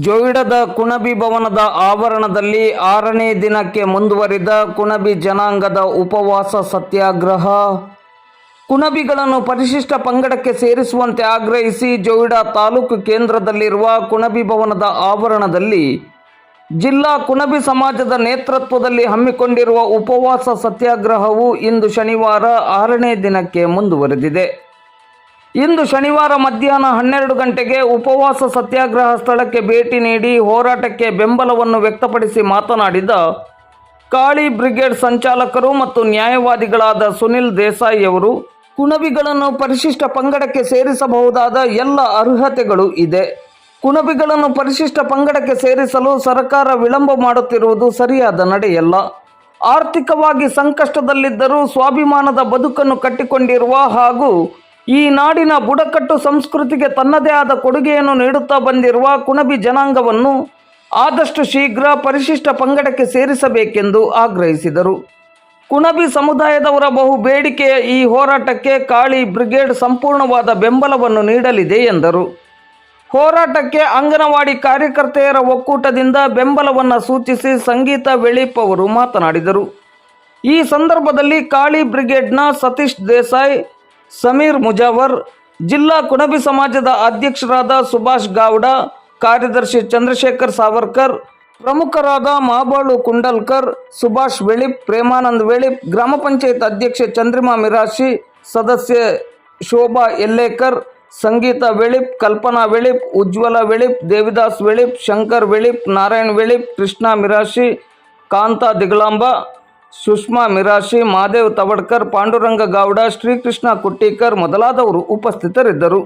ಜೋಯಿಡದ ಕುಣಬಿ ಭವನದ ಆವರಣದಲ್ಲಿ ಆರನೇ ದಿನಕ್ಕೆ ಮುಂದುವರಿದ ಕುಣಬಿ ಜನಾಂಗದ ಉಪವಾಸ ಸತ್ಯಾಗ್ರಹ. ಕುಣಬಿಗಳನ್ನು ಪರಿಶಿಷ್ಟ ಪಂಗಡಕ್ಕೆ ಸೇರಿಸುವಂತೆ ಆಗ್ರಹಿಸಿ ಜೋಯಿಡಾ ತಾಲೂಕು ಕೇಂದ್ರದಲ್ಲಿರುವ ಕುಣಬಿ ಭವನದ ಆವರಣದಲ್ಲಿ ಜಿಲ್ಲಾ ಕುಣಬಿ ಸಮಾಜದ ನೇತೃತ್ವದಲ್ಲಿ ಹಮ್ಮಿಕೊಂಡಿರುವ ಉಪವಾಸ ಸತ್ಯಾಗ್ರಹವು ಇಂದು ಶನಿವಾರ ಆರನೇ ದಿನಕ್ಕೆ ಮುಂದುವರೆದಿದೆ. ಇಂದು ಶನಿವಾರ ಮಧ್ಯಾಹ್ನ ಹನ್ನೆರಡು ಗಂಟೆಗೆ ಉಪವಾಸ ಸತ್ಯಾಗ್ರಹ ಸ್ಥಳಕ್ಕೆ ಭೇಟಿ ನೀಡಿ ಹೋರಾಟಕ್ಕೆ ಬೆಂಬಲವನ್ನು ವ್ಯಕ್ತಪಡಿಸಿ ಮಾತನಾಡಿದ ಕಾಳಿ ಬ್ರಿಗೇಡ್ ಸಂಚಾಲಕರು ಮತ್ತು ನ್ಯಾಯವಾದಿಗಳಾದ ಸುನಿಲ್ ದೇಸಾಯಿ ಅವರು, ಕುಣಬಿಗಳನ್ನು ಪರಿಶಿಷ್ಟ ಪಂಗಡಕ್ಕೆ ಸೇರಿಸಬಹುದಾದ ಎಲ್ಲ ಅರ್ಹತೆಗಳು ಇದೆ. ಕುಣಬಿಗಳನ್ನು ಪರಿಶಿಷ್ಟ ಪಂಗಡಕ್ಕೆ ಸೇರಿಸಲು ಸರ್ಕಾರ ವಿಳಂಬ ಮಾಡುತ್ತಿರುವುದು ಸರಿಯಾದ ನಡೆಯಲ್ಲ. ಆರ್ಥಿಕವಾಗಿ ಸಂಕಷ್ಟದಲ್ಲಿದ್ದರೂ ಸ್ವಾಭಿಮಾನದ ಬದುಕನ್ನು ಕಟ್ಟಿಕೊಂಡಿರುವ ಹಾಗೂ ಈ ನಾಡಿನ ಬುಡಕಟ್ಟು ಸಂಸ್ಕೃತಿಗೆ ತನ್ನದೇ ಆದ ಕೊಡುಗೆಯನ್ನು ನೀಡುತ್ತಾ ಬಂದಿರುವ ಕುಣಬಿ ಜನಾಂಗವನ್ನು ಆದಷ್ಟು ಶೀಘ್ರ ಪರಿಶಿಷ್ಟ ಪಂಗಡಕ್ಕೆ ಸೇರಿಸಬೇಕೆಂದು ಆಗ್ರಹಿಸಿದರು. ಕುಣಬಿ ಸಮುದಾಯದವರ ಬಹು ಬೇಡಿಕೆಯ ಈ ಹೋರಾಟಕ್ಕೆ ಕಾಳಿ ಬ್ರಿಗೇಡ್ ಸಂಪೂರ್ಣವಾದ ಬೆಂಬಲವನ್ನು ನೀಡಲಿದೆ ಎಂದರು. ಹೋರಾಟಕ್ಕೆ ಅಂಗನವಾಡಿ ಕಾರ್ಯಕರ್ತೆಯರ ಒಕ್ಕೂಟದಿಂದ ಬೆಂಬಲವನ್ನು ಸೂಚಿಸಿ ಸಂಗೀತ ವೆಳೀಪ್ ಅವರು ಮಾತನಾಡಿದರು. ಈ ಸಂದರ್ಭದಲ್ಲಿ ಕಾಳಿ ಬ್ರಿಗೇಡ್ನ ಸತೀಶ್ ದೇಸಾಯಿ ಸಮೀರ್ ಮುಜಾವರ್, ಜಿಲ್ಲಾ ಕುಣಬಿ ಸಮಾಜದ ಅಧ್ಯಕ್ಷರಾದ ಸುಭಾಷ್ ಗೌಡ, ಕಾರ್ಯದರ್ಶಿ ಚಂದ್ರಶೇಖರ್ ಸಾವರ್ಕರ್, ಪ್ರಮುಖರಾದ ಮಹಾಬಾಳು ಕುಂಡಲ್ಕರ್, ಸುಭಾಷ್ ವೆಳಿಪ್, ಪ್ರೇಮಾನಂದ್ ವೆಳಿಪ್, ಗ್ರಾಮ ಪಂಚಾಯತ್ ಅಧ್ಯಕ್ಷೆ ಚಂದ್ರಿಮಾ ಮಿರಾಶಿ, ಸದಸ್ಯೆ ಶೋಭಾ ಎಲ್ಲೇಕರ್, ಸಂಗೀತ ವೆಳಿಪ್, ಕಲ್ಪನಾ ವೆಳಿಪ್, ಉಜ್ವಲ ವೆಳಿಪ್, ದೇವಿದಾಸ್ ವೆಳಿಪ್, ಶಂಕರ್ ವೆಳಿಪ್, ನಾರಾಯಣ್ ವೆಳಿಪ್, ಕೃಷ್ಣ ಮಿರಾಶಿ, ಕಾಂತಾ ದಿಗಳಾಂಬ ಸುಷ್ಮಾ ಮಿರಾಶಿ ಮಾದೇವ್ ತವಡ್ಕರ್ ಪಾಂಡುರಂಗ ಗೌಡ ಶ್ರೀಕೃಷ್ಣ ಕುಟ್ಟಿಕರ್ ಮೊದಲಾದವರು ಉಪಸ್ಥಿತರಿದ್ದರು.